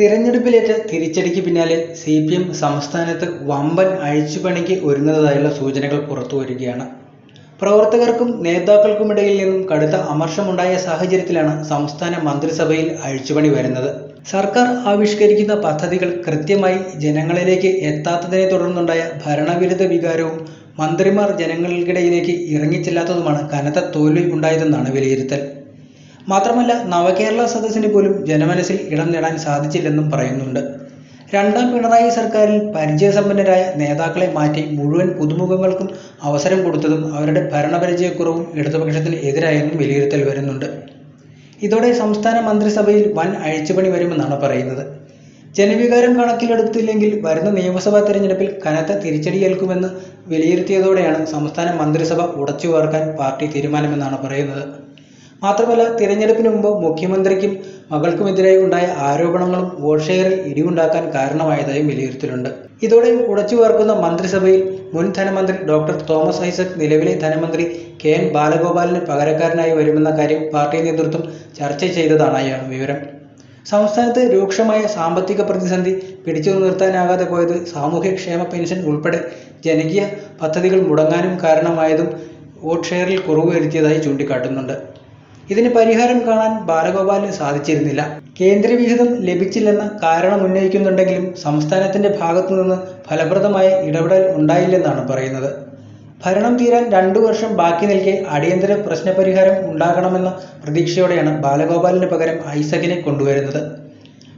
തിരഞ്ഞെടുപ്പിലേറ്റ തിരിച്ചടിക്ക് പിന്നാലെ C P M സംസ്ഥാനത്ത് വമ്പൻ അഴിച്ചുപണിക്ക് ഒരുങ്ങുന്നതായുള്ള സൂചനകൾ പുറത്തു വരികയാണ്. പ്രവർത്തകർക്കും നേതാക്കൾക്കുമിടയിൽ നിന്നും കടുത്ത അമർഷമുണ്ടായ സാഹചര്യത്തിലാണ് സംസ്ഥാന മന്ത്രിസഭയിൽ അഴിച്ചുപണി വരുന്നത്. സർക്കാർ ആവിഷ്കരിക്കുന്ന പദ്ധതികൾ കൃത്യമായി ജനങ്ങളിലേക്ക് എത്താത്തതിനെ തുടർന്നുണ്ടായ ഭരണവിരുദ്ധ വികാരവും മന്ത്രിമാർ ജനങ്ങൾക്കിടയിലേക്ക് ഇറങ്ങിച്ചെല്ലാത്തതുമാണ് കനത്ത തോൽവി ഉണ്ടായതെന്നാണ് വിലയിരുത്തൽ. മാത്രമല്ല നവകേരള സദസ്സിന് പോലും ജനമനസ്സിൽ ഇടം നേടാൻ സാധിച്ചില്ലെന്നും പറയുന്നുണ്ട്. രണ്ടാം പിണറായി സർക്കാരിൽ പരിചയസമ്പന്നരായ നേതാക്കളെ മാറ്റി മുഴുവൻ പുതുമുഖങ്ങൾക്കും അവസരം കൊടുത്തതും അവരുടെ ഭരണപരിചയക്കുറവും ഇടതുപക്ഷത്തിന് എതിരായെന്നും വിലയിരുത്തൽ വരുന്നുണ്ട്. ഇതോടെ സംസ്ഥാന മന്ത്രിസഭയിൽ വൻ അഴിച്ചുപണി വരുമെന്നാണ് പറയുന്നത്. ജനവികാരം കണക്കിലെടുത്തില്ലെങ്കിൽ വരുന്ന നിയമസഭാ തെരഞ്ഞെടുപ്പിൽ കനത്ത തിരിച്ചടിയേൽക്കുമെന്ന് വിലയിരുത്തിയതോടെയാണ് സംസ്ഥാന മന്ത്രിസഭ ഉടച്ചു വാർക്കാൻ പാർട്ടി തീരുമാനമെന്നാണ് പറയുന്നത്. മാത്രമല്ല തിരഞ്ഞെടുപ്പിന് മുമ്പ് മുഖ്യമന്ത്രിക്കും മകൾക്കുമെതിരെ ഉണ്ടായ ആരോപണങ്ങളും വോട്ട് ഷെയറിൽ ഇടിവുണ്ടാക്കാൻ കാരണമായതായും വിലയിരുത്തലുണ്ട്. ഇതോടെ ഉടച്ചു വാർക്കുന്ന മന്ത്രിസഭയിൽ മുൻ ധനമന്ത്രി ഡോക്ടർ തോമസ് ഐസക് നിലവിലെ ധനമന്ത്രി കെ എൻ ബാലഗോപാലിന് പകരക്കാരനായി വരുമെന്ന കാര്യം പാർട്ടി നേതൃത്വം ചർച്ച ചെയ്തതാണായാണ് വിവരം. സംസ്ഥാനത്ത് രൂക്ഷമായ സാമ്പത്തിക പ്രതിസന്ധി പിടിച്ചു നിർത്താനാകാതെ പോയത് സാമൂഹ്യക്ഷേമ പെൻഷൻ ഉൾപ്പെടെ ജനകീയ പദ്ധതികൾ മുടങ്ങാനും കാരണമായതും വോട്ട് ഷെയറിൽ കുറവ് വരുത്തിയതായി ചൂണ്ടിക്കാട്ടുന്നുണ്ട്. ഇതിന് പരിഹാരം കാണാൻ ബാലഗോപാലിന് സാധിച്ചിരുന്നില്ല. കേന്ദ്രവിഹിതം ലഭിച്ചില്ലെന്ന കാരണം ഉന്നയിക്കുന്നുണ്ടെങ്കിലും സംസ്ഥാനത്തിന്റെ ഭാഗത്തുനിന്ന് ഫലപ്രദമായ ഇടപെടൽ ഉണ്ടായില്ലെന്നാണ് പറയുന്നത്. ഭരണം തീരാൻ രണ്ടു വർഷം ബാക്കി നിൽക്കെ അടിയന്തര പ്രശ്നപരിഹാരം ഉണ്ടാകണമെന്ന പ്രതീക്ഷയോടെയാണ് ബാലഗോപാലിന് പകരം ഐസകിനെ കൊണ്ടുവരുന്നത്.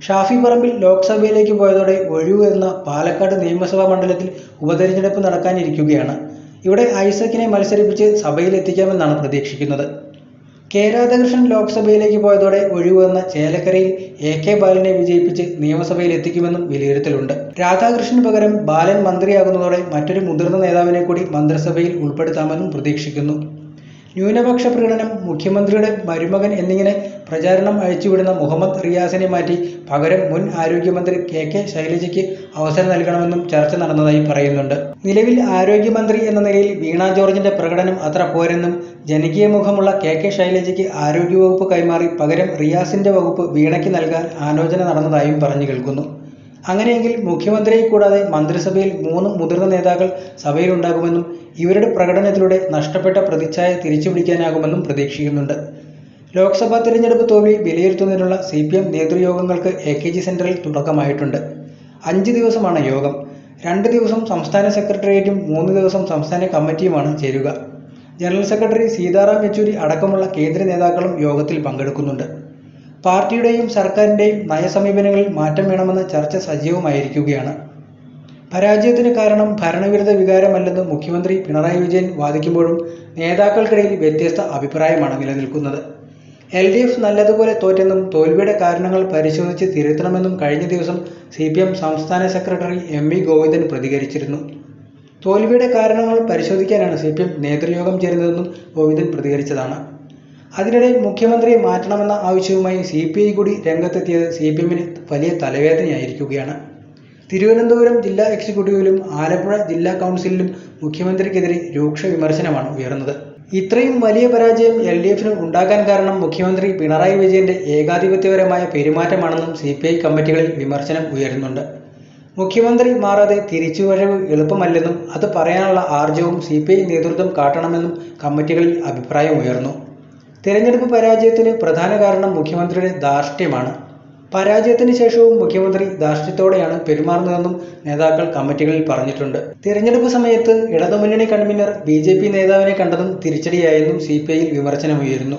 ഷാഫി പറമ്പിൽ ലോക്സഭയിലേക്ക് പോയതോടെ ഒഴിവ് എന്ന പാലക്കാട് നിയമസഭാ മണ്ഡലത്തിൽ ഉപതെരഞ്ഞെടുപ്പ് നടക്കാനിരിക്കുകയാണ്. ഇവിടെ ഐസക്കിനെ മത്സരിപ്പിച്ച് സഭയിലെത്തിക്കാമെന്നാണ് പ്രതീക്ഷിക്കുന്നത്. കെ രാധാകൃഷ്ണൻ ലോക്സഭയിലേക്ക് പോയതോടെ ഒഴിവെന്ന ചേലക്കരയിൽ എ കെ ബാലനെ വിജയിപ്പിച്ച് നിയമസഭയിൽ എത്തിക്കുമെന്നും വിലയിരുത്തലുണ്ട്. രാധാകൃഷ്ണന് പകരം ബാലൻ മന്ത്രിയാകുന്നതോടെ മറ്റൊരു മുതിർന്ന നേതാവിനെ കൂടി മന്ത്രിസഭയിൽ ഉൾപ്പെടുത്താമെന്നും പ്രതീക്ഷിക്കുന്നു. ന്യൂനപക്ഷ പ്രകടനം മുഖ്യമന്ത്രിയുടെ മരുമകൻ എന്നിങ്ങനെ പ്രചാരണം അഴിച്ചുവിടുന്ന മുഹമ്മദ് റിയാസിനെ മാറ്റി പകരം മുൻ ആരോഗ്യമന്ത്രി കെ കെ ശൈലജയ്ക്ക് അവസരം നൽകണമെന്നും ചർച്ച നടന്നതായി പറയുന്നുണ്ട്. നിലവിൽ ആരോഗ്യമന്ത്രി എന്ന നിലയിൽ വീണ ജോർജിന്റെ പ്രകടനം അത്ര പോരെന്നും ജനകീയ മുഖമുള്ള കെ കെ ശൈലജയ്ക്ക് ആരോഗ്യവകുപ്പ് കൈമാറി പകരം റിയാസിന്റെ വകുപ്പ് വീണയ്ക്ക് നൽകാൻ ആലോചന നടന്നതായും പറഞ്ഞു കേൾക്കുന്നു. അങ്ങനെയെങ്കിൽ മുഖ്യമന്ത്രിയെ കൂടാതെ മന്ത്രിസഭയിൽ മൂന്ന് മുതിർന്ന നേതാക്കൾ സഭയിൽ ഉണ്ടാകുമെന്നും ഇവരുടെ പ്രകടനത്തിലൂടെ നഷ്ടപ്പെട്ട പ്രതിച്ഛായ തിരിച്ചുപിടിക്കാനാകുമെന്നും പ്രതീക്ഷിക്കുന്നുണ്ട്. ലോക്സഭാ തിരഞ്ഞെടുപ്പ് തോൽവി വിലയിരുത്തുന്നതിനുള്ള സി പി എം നേതൃയോഗങ്ങൾക്ക് എ കെ ജി സെന്ററിൽ തുടക്കമായിട്ടുണ്ട്. അഞ്ച് ദിവസമാണ് യോഗം. രണ്ട് ദിവസം സംസ്ഥാന സെക്രട്ടേറിയറ്റും മൂന്ന് ദിവസം സംസ്ഥാന കമ്മിറ്റിയുമാണ് ചേരുക. ജനറൽ സെക്രട്ടറി സീതാറാം യെച്ചൂരി അടക്കമുള്ള കേന്ദ്ര നേതാക്കളും യോഗത്തിൽ പങ്കെടുക്കുന്നുണ്ട്. പാർട്ടിയുടെയും സർക്കാരിന്റെയും നയസമീപനങ്ങളിൽ മാറ്റം വേണമെന്ന ചർച്ച സജീവമായിരിക്കുകയാണ്. പരാജയത്തിന് കാരണം ഭരണവിരുദ്ധ വികാരമല്ലെന്ന് മുഖ്യമന്ത്രി പിണറായി വിജയൻ വാദിക്കുമ്പോഴും നേതാക്കൾക്കിടയിൽ വ്യത്യസ്ത അഭിപ്രായമാണ് നിലനിൽക്കുന്നത്. എൽ ഡി എഫ് നല്ലതുപോലെ തോറ്റെന്നും തോൽവിയുടെ കാരണങ്ങൾ പരിശോധിച്ച് തിരുത്തണമെന്നും കഴിഞ്ഞ ദിവസം സി പി എം സംസ്ഥാന സെക്രട്ടറി എം വി ഗോവിന്ദൻ പ്രതികരിച്ചിരുന്നു. തോൽവിയുടെ കാരണങ്ങൾ പരിശോധിക്കാനാണ് സി പി എം നേതൃയോഗം ചേരുന്നതെന്നും ഗോവിന്ദൻ പ്രതികരിച്ചതാണ്. അതിനിടെ മുഖ്യമന്ത്രിയെ മാറ്റണമെന്ന ആവശ്യവുമായി സി പി ഐ കൂടി രംഗത്തെത്തിയത് സി പി എമ്മിന് വലിയ തലവേദനയായിരിക്കുകയാണ്. തിരുവനന്തപുരം ജില്ലാ എക്സിക്യൂട്ടീവിലും ആലപ്പുഴ ജില്ലാ കൗൺസിലിലും മുഖ്യമന്ത്രിക്കെതിരെ രൂക്ഷ വിമർശനമാണ് ഉയർന്നത്. ഇത്രയും വലിയ പരാജയം എൽ ഡി എഫിന് ഉണ്ടാകാൻ കാരണം മുഖ്യമന്ത്രി പിണറായി വിജയന്റെ ഏകാധിപത്യപരമായ പെരുമാറ്റമാണെന്നും സി പി ഐ കമ്മിറ്റികളിൽ വിമർശനം ഉയരുന്നുണ്ട്. മുഖ്യമന്ത്രി മാറാതെ തിരിച്ചുവരവ് എളുപ്പമല്ലെന്നും അത് പറയാനുള്ള ആർജവും സി പി ഐ നേതൃത്വം കാട്ടണമെന്നും കമ്മിറ്റികളിൽ അഭിപ്രായം ഉയർന്നു. തിരഞ്ഞെടുപ്പ് പരാജയത്തിന് പ്രധാന കാരണം മുഖ്യമന്ത്രിയുടെ ധാർഷ്ട്യമാണ്. പരാജയത്തിന് ശേഷവും മുഖ്യമന്ത്രി ധാർഷ്ട്യത്തോടെയാണ് പെരുമാറുന്നതെന്നും നേതാക്കൾ കമ്മിറ്റികളിൽ പറഞ്ഞിട്ടുണ്ട്. തിരഞ്ഞെടുപ്പ് സമയത്ത് ഇടതുമുന്നണി കൺവീനർ ബി ജെ പി നേതാവിനെ കണ്ടതും തിരിച്ചടിയായെന്നും സി പി ഐയിൽ വിമർശനമുയരുന്നു.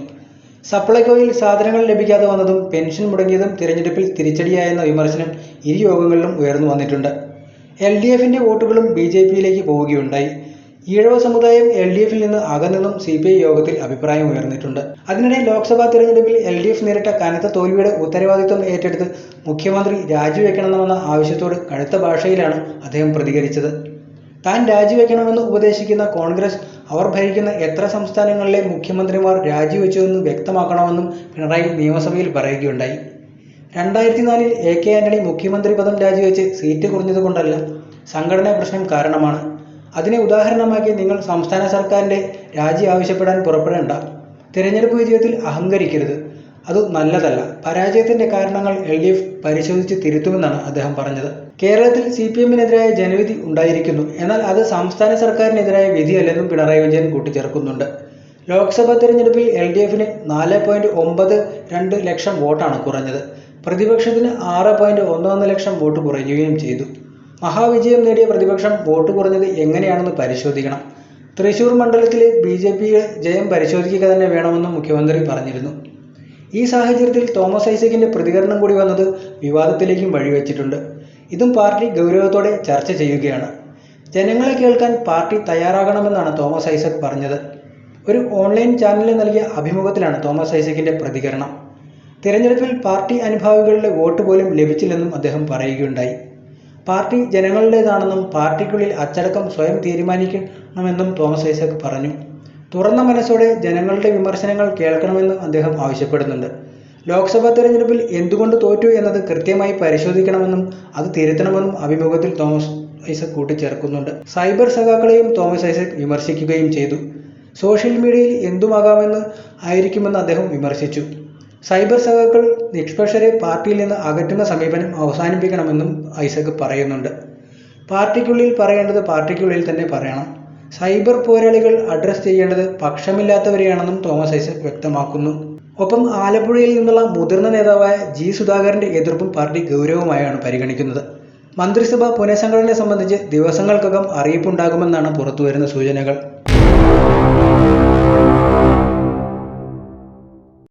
സപ്ലൈകോയിൽ സാധനങ്ങൾ ലഭിക്കാതെ വന്നതും പെൻഷൻ മുടങ്ങിയതും തിരഞ്ഞെടുപ്പിൽ തിരിച്ചടിയായെന്ന വിമർശനം ഇരു യോഗങ്ങളിലും ഉയർന്നു വന്നിട്ടുണ്ട്. എൽ ഡി എഫിന്റെ വോട്ടുകളും ബി ജെ പിയിലേക്ക് പോവുകയുണ്ടായി. ഈഴവ സമുദായം എൽ ഡി എഫിൽ നിന്ന് അകന്നെന്നും സി പി ഐ യോഗത്തിൽ അഭിപ്രായം ഉയർന്നിട്ടുണ്ട്. അതിനിടെ ലോക്സഭാ തെരഞ്ഞെടുപ്പിൽ എൽ ഡി എഫ് നേരിട്ട കനത്ത തോൽവിയുടെ ഉത്തരവാദിത്വം ഏറ്റെടുത്ത് മുഖ്യമന്ത്രി രാജിവെക്കണമെന്ന ആവശ്യത്തോട് കടുത്ത ഭാഷയിലാണ് അദ്ദേഹം പ്രതികരിച്ചത്. താൻ രാജിവെക്കണമെന്ന് ഉപദേശിക്കുന്ന കോൺഗ്രസ് അവർ ഭരിക്കുന്ന എത്ര സംസ്ഥാനങ്ങളിലെ മുഖ്യമന്ത്രിമാർ രാജിവെച്ചുവെന്ന് വ്യക്തമാക്കണമെന്നും പിണറായി നിയമസഭയിൽ പറയുകയുണ്ടായി. രണ്ടായിരത്തി നാലിൽ എ കെ ആന്റണി മുഖ്യമന്ത്രി പദം രാജിവെച്ച് സീറ്റ് കുറഞ്ഞതുകൊണ്ടല്ല സംഘടനാ പ്രശ്നം കാരണമാണ്. അതിനെ ഉദാഹരണമാക്കി നിങ്ങൾ സംസ്ഥാന സർക്കാരിന്റെ രാജി ആവശ്യപ്പെടാൻ പുറപ്പെടേണ്ട. തിരഞ്ഞെടുപ്പ് വിജയത്തിൽ അഹങ്കരിക്കരുത്. അത് നല്ലതല്ല. പരാജയത്തിന്റെ കാരണങ്ങൾ എൽ ഡി എഫ് പരിശോധിച്ച് തിരുത്തുമെന്നാണ് അദ്ദേഹം പറഞ്ഞത്. കേരളത്തിൽ സി പി എമ്മിനെതിരായ ജനവിധി ഉണ്ടായിരിക്കുന്നു. എന്നാൽ അത് സംസ്ഥാന സർക്കാരിനെതിരായ വിധിയല്ലെന്നും പിണറായി വിജയൻ കൂട്ടിച്ചേർക്കുന്നുണ്ട്. ലോക്സഭാ തിരഞ്ഞെടുപ്പിൽ എൽ ഡി എഫിന് നാല് പോയിന്റ് ഒമ്പത് രണ്ട് ലക്ഷം വോട്ടാണ് കുറഞ്ഞത്. പ്രതിപക്ഷത്തിന് ആറ് പോയിന്റ് ഒന്ന് ഒന്ന് ലക്ഷം വോട്ട് കുറയുകയും ചെയ്തു. മഹാവിജയം നേടിയ പ്രതിപക്ഷം വോട്ട് കുറഞ്ഞത് എങ്ങനെയാണെന്ന് പരിശോധിക്കണം. തൃശൂർ മണ്ഡലത്തിലെ ബി ജെ പി ജയം പരിശോധിക്കുക തന്നെ വേണമെന്നും മുഖ്യമന്ത്രി പറഞ്ഞിരുന്നു. ഈ സാഹചര്യത്തിൽ തോമസ് ഐസക്കിന്റെ പ്രതികരണം കൂടി വന്നത് വിവാദത്തിലേക്കും വഴിവെച്ചിട്ടുണ്ട്. ഇതും പാർട്ടി ഗൗരവത്തോടെ ചർച്ച ചെയ്യുകയാണ്. ജനങ്ങളെ കേൾക്കാൻ പാർട്ടി തയ്യാറാകണമെന്നാണ് തോമസ് ഐസക് പറഞ്ഞത്. ഒരു ഓൺലൈൻ ചാനലിൽ നൽകിയ അഭിമുഖത്തിലാണ് തോമസ് ഐസക്കിന്റെ പ്രതികരണം. തിരഞ്ഞെടുപ്പിൽ പാർട്ടി അനുഭാവികളുടെ വോട്ട് പോലും ലഭിച്ചില്ലെന്നും അദ്ദേഹം പറയുകയുണ്ടായി. പാർട്ടി ജനങ്ങളുടേതാണെന്നും പാർട്ടിക്കുള്ളിൽ അച്ചടക്കം സ്വയം തീരുമാനിക്കണമെന്നും തോമസ് ഐസക് പറഞ്ഞു. തുറന്ന മനസ്സോടെ ജനങ്ങളുടെ വിമർശനങ്ങൾ കേൾക്കണമെന്ന് അദ്ദേഹം ആവശ്യപ്പെടുന്നുണ്ട്. ലോക്സഭാ തെരഞ്ഞെടുപ്പിൽ എന്തുകൊണ്ട് തോറ്റു എന്നത് കൃത്യമായി പരിശോധിക്കണമെന്നും അത് തിരുത്തണമെന്നും അഭിമുഖത്തിൽ തോമസ് ഐസക് കൂട്ടിച്ചേർക്കുന്നുണ്ട്. സൈബർ സഖാക്കളെയും തോമസ് ഐസക് വിമർശിക്കുകയും ചെയ്തു. സോഷ്യൽ മീഡിയയിൽ എന്തുമാകാമെന്ന് ആയിരിക്കുമെന്ന് അദ്ദേഹം വിമർശിച്ചു. സൈബർ സഖാക്കൾ നിഷ്പക്ഷരെ പാർട്ടിയിൽ നിന്ന് അകറ്റുന്ന സമീപനം അവസാനിപ്പിക്കണമെന്നും ഐസക് പറയുന്നുണ്ട്. പാർട്ടിക്കുള്ളിൽ പറയേണ്ടത് പാർട്ടിക്കുള്ളിൽ തന്നെ പറയണം. സൈബർ പോരാളികൾ അഡ്രസ് ചെയ്യേണ്ടത് പക്ഷമില്ലാത്തവരെയാണെന്നും തോമസ് ഐസക് വ്യക്തമാക്കുന്നു. ഒപ്പം ആലപ്പുഴയിൽ നിന്നുള്ള മുതിർന്ന നേതാവായ ജി സുധാകരന്റെ എതിർപ്പും പാർട്ടി ഗൗരവമായാണ് പരിഗണിക്കുന്നത്. മന്ത്രിസഭ പുനഃസംഘടനയെ സംബന്ധിച്ച് ദിവസങ്ങൾക്കകം അറിയിപ്പുണ്ടാകുമെന്നാണ് പുറത്തുവരുന്ന സൂചനകൾ.